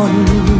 on.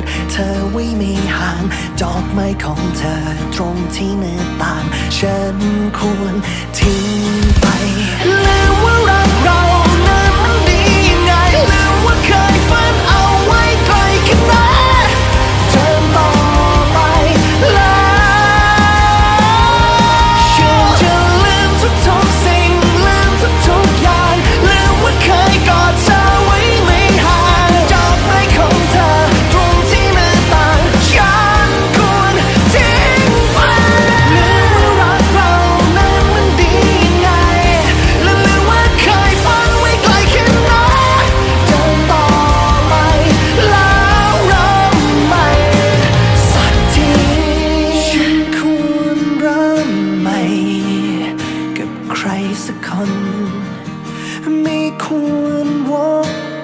ดเธอไว้ไม่ห่าง จอกไม้ของเธอตรงที่หน้าต่าง ฉันควรทิ้ง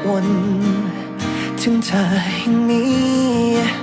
วนถึงเธอแห่งนี้